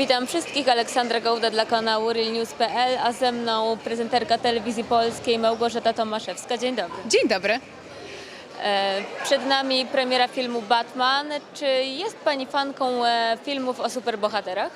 Witam wszystkich, Aleksandra Gołda dla kanału realnews.pl, a ze mną prezenterka telewizji polskiej Małgorzata Tomaszewska. Dzień dobry. Dzień dobry. E, Przed nami premiera filmu Batman. Czy jest Pani fanką e, filmów o superbohaterach?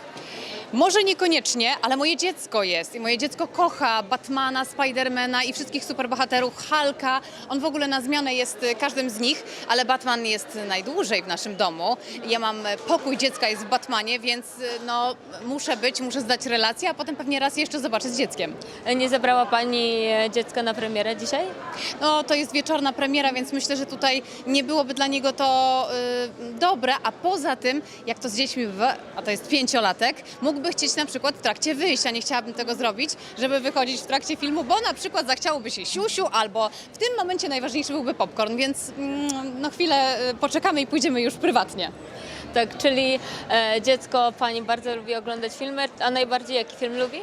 Może niekoniecznie, ale moje dziecko jest i moje dziecko kocha Batmana, Spidermana i wszystkich superbohaterów, Hulka. On w ogóle na zmianę jest y, każdym z nich, ale Batman jest najdłużej w naszym domu. Ja mam y, pokój dziecka jest w Batmanie, więc y, no muszę być, muszę zdać relację, a potem pewnie raz jeszcze zobaczę z dzieckiem. Nie zabrała Pani e, dziecka na premierę dzisiaj? No to jest wieczorna premiera, więc myślę, że tutaj nie byłoby dla niego to dobre, a poza tym, jak to z dziećmi bywa, a to jest pięciolatek, mógłby chcieć na przykład w trakcie wyjścia, nie chciałabym tego zrobić, żeby wychodzić w trakcie filmu, bo na przykład zachciałoby się siusiu, albo w tym momencie najważniejszy byłby popcorn, więc mm, no chwilę y, poczekamy i pójdziemy już prywatnie. Tak, czyli e, dziecko Pani bardzo lubi oglądać filmy, a najbardziej jaki film lubi?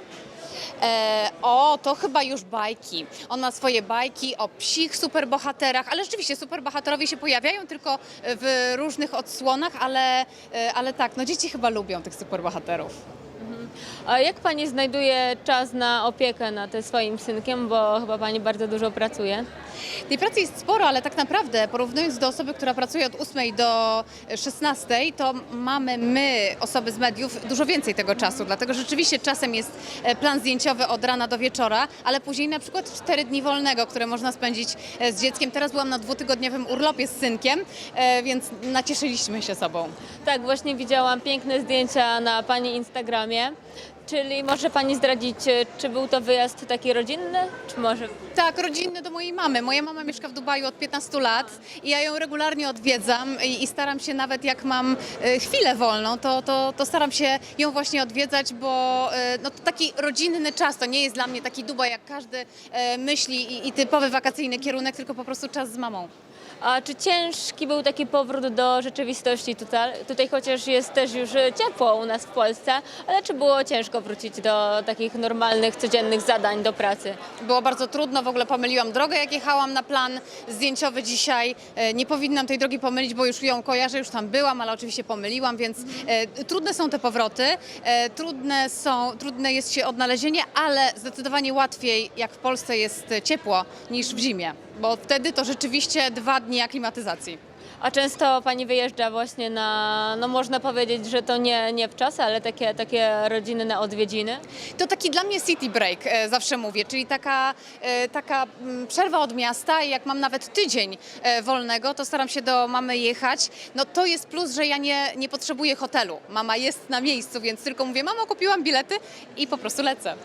E, o, to chyba już bajki. On ma swoje bajki o psich superbohaterach, ale rzeczywiście superbohaterowie się pojawiają tylko w różnych odsłonach, ale, e, ale tak, no dzieci chyba lubią tych superbohaterów. A jak Pani znajduje czas na opiekę nad swoim synkiem, bo chyba Pani bardzo dużo pracuje? Tej pracy jest sporo, ale tak naprawdę porównując do osoby, która pracuje od 8 do 16, to mamy my, osoby z mediów, dużo więcej tego czasu, dlatego rzeczywiście czasem jest e, plan zdjęciowy od rana do wieczora, ale później na przykład 4 dni wolnego, które można spędzić e, z dzieckiem. Teraz byłam na dwutygodniowym urlopie z synkiem, e, więc nacieszyliśmy się sobą. Tak, właśnie widziałam piękne zdjęcia na Pani Instagramie. Czyli może Pani zdradzić, e, czy był to wyjazd taki rodzinny, czy może... Tak, rodzinny do mojej mamy. Moja mama mieszka w Dubaju od 15 lat i ja ją regularnie odwiedzam i, i staram się nawet jak mam e, chwilę wolną, to, to, to staram się ją właśnie odwiedzać, bo e, no, to taki rodzinny czas, to nie jest dla mnie taki Dubaj jak każdy myśli i, i typowy wakacyjny kierunek, tylko po prostu czas z mamą. A czy ciężki był taki powrót do rzeczywistości tutaj, tutaj chociaż jest też już ciepło u nas w Polsce, ale czy było ciężko wrócić do takich normalnych, codziennych zadań, do pracy? Było bardzo trudno, w ogóle pomyliłam drogę, jak jechałam na plan zdjęciowy dzisiaj. E, Nie powinnam tej drogi pomylić, bo już ją kojarzę, już tam byłam, ale oczywiście pomyliłam, więc e, trudne są te powroty, e, trudne, są, trudne jest się odnalezienie, ale zdecydowanie łatwiej, jak w Polsce jest ciepło, niż w zimie, bo wtedy to rzeczywiście dwa dni aklimatyzacji. A często Pani wyjeżdża właśnie na, no można powiedzieć, że to nie, nie w czas, ale takie, takie rodzinne odwiedziny? To taki dla mnie city break, e, zawsze mówię, czyli taka, e, taka mm, przerwa od miasta i jak mam nawet tydzień e, wolnego, to staram się do mamy jechać. No to jest plus, że ja nie, nie potrzebuję hotelu. Mama jest na miejscu, więc tylko mówię, mamo, kupiłam bilety i po prostu lecę.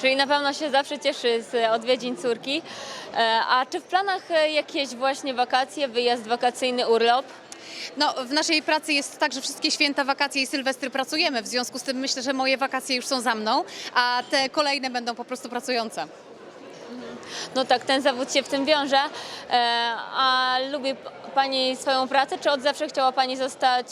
Czyli na pewno się zawsze cieszy z odwiedzin córki. E, A czy w planach e, jakieś właśnie wakacje, wyjazd wakacyjny, urlop? No, w naszej pracy jest tak, że wszystkie święta, wakacje i sylwestry pracujemy, w związku z tym myślę, że moje wakacje już są za mną, a te kolejne będą po prostu pracujące. No tak, ten zawód się w tym wiąże. E, A lubi Pani swoją pracę, czy od zawsze chciała Pani zostać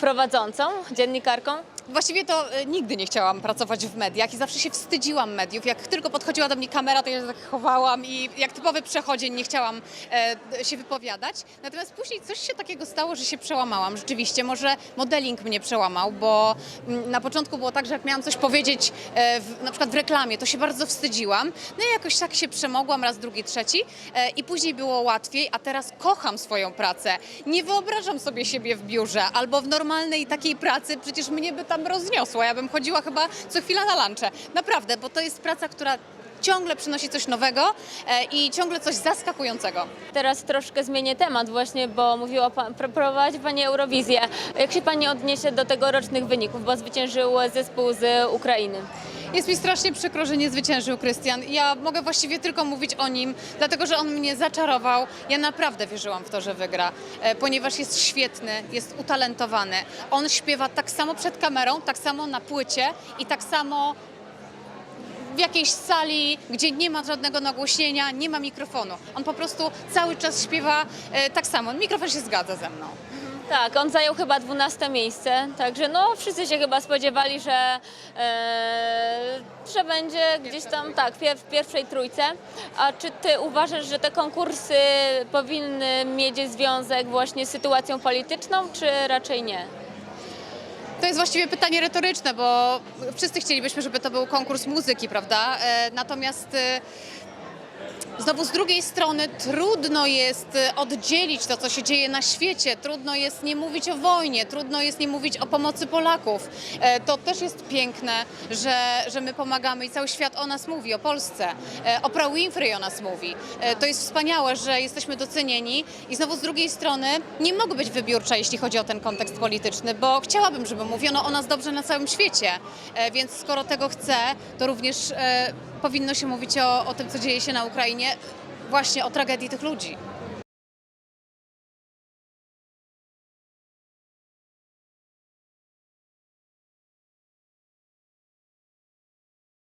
prowadzącą, dziennikarką? Właściwie to e, nigdy nie chciałam pracować w mediach i zawsze się wstydziłam mediów. Jak tylko podchodziła do mnie kamera, to ja się tak chowałam i jak typowy przechodzień nie chciałam e, się wypowiadać. Natomiast później coś się takiego stało, że się przełamałam. Rzeczywiście, może modeling mnie przełamał, bo mm, na początku było tak, że jak miałam coś powiedzieć e, w, na przykład w reklamie, to się bardzo wstydziłam. No i jakoś tak się przemogłam raz, drugi, trzeci e, i później było łatwiej, a teraz kocham swoją pracę. Nie wyobrażam sobie siebie w biurze albo w normalnej takiej pracy, przecież mnie by tam. Ja bym chodziła chyba co chwila na lunche. Naprawdę, bo to jest praca, która ciągle przynosi coś nowego e, i ciągle coś zaskakującego. Teraz troszkę zmienię temat właśnie, bo mówiła pan, pro- prowadzi Pani Eurowizję. Jak się Pani odniesie do tegorocznych wyników, bo zwyciężył zespół z Ukrainy? Jest mi strasznie przykro, że nie zwyciężył Krystian. Ja mogę właściwie tylko mówić o nim, dlatego że on mnie zaczarował. Ja naprawdę wierzyłam w to, że wygra, e, ponieważ jest świetny, jest utalentowany. On śpiewa tak samo przed kamerą, tak samo na płycie i tak samo w jakiejś sali, gdzie nie ma żadnego nagłośnienia, nie ma mikrofonu. On po prostu cały czas śpiewa e, tak samo. Mikrofon się zgadza ze mną. Tak, on zajął chyba 12 miejsce, także no wszyscy się chyba spodziewali, że, e, że będzie gdzieś tam, tak, w pierwszej trójce. A czy ty uważasz, że te konkursy powinny mieć związek właśnie z sytuacją polityczną, czy raczej nie? To jest właściwie pytanie retoryczne, bo wszyscy chcielibyśmy, żeby to był konkurs muzyki, prawda? E, Natomiast e, Znowu z drugiej strony trudno jest e, oddzielić to, co się dzieje na świecie, trudno jest nie mówić o wojnie, trudno jest nie mówić o pomocy Polaków. E, To też jest piękne, że, że my pomagamy i cały świat o nas mówi, o Polsce. E, Oprah Winfrey o nas mówi. To jest wspaniałe, że jesteśmy docenieni i znowu z drugiej strony nie mogę być wybiórcza, jeśli chodzi o ten kontekst polityczny, bo chciałabym, żeby mówiono o nas dobrze na całym świecie. Więc skoro tego chcę, to również powinno się mówić o, o tym, co dzieje się na Ukrainie, właśnie o tragedii tych ludzi.